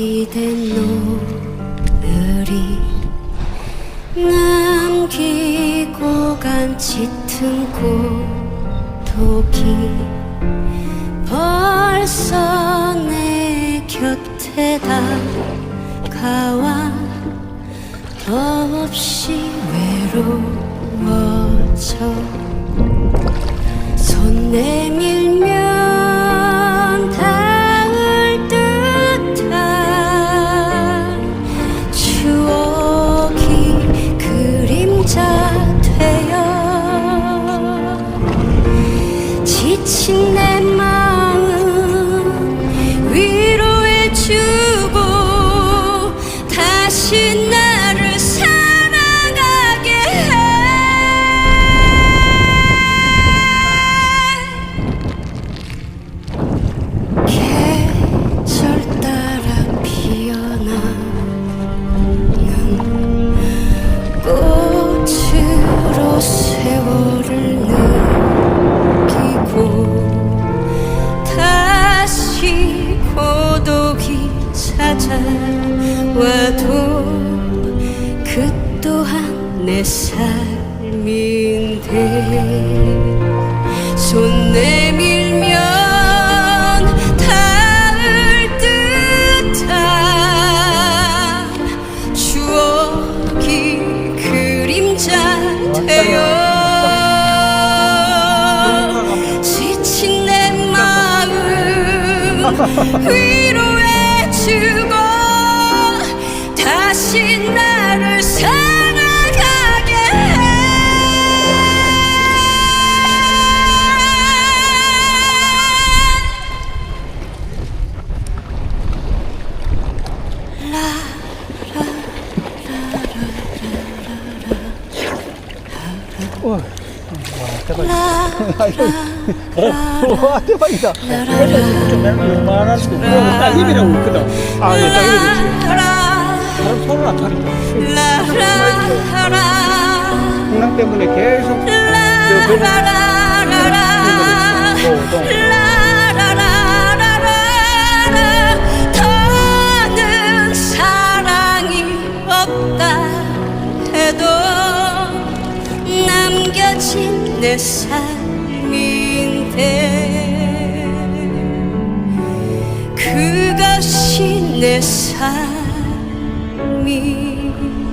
기댄 노을이 남기고 간 짙은 고독이 벌써 내 곁에 다가와 더없이 외로워져. 손 내밀 와도 그 또한 내 삶인데. 손 내밀면 닿을 듯한 추억이 그림자 되어 지친 내 마음 위로해주고 다시 나를 사랑하게 해 와, 대박. 라, 와, 대박이다. 좀 수도 있고, 딱 입이라고 있거든. 아, 예, 딱 라, 사람 손을 안 라, 풍랑 때문에 계속 더는 사랑이 없다 해도 남겨진 내 삶인데 그것이 내 삶 이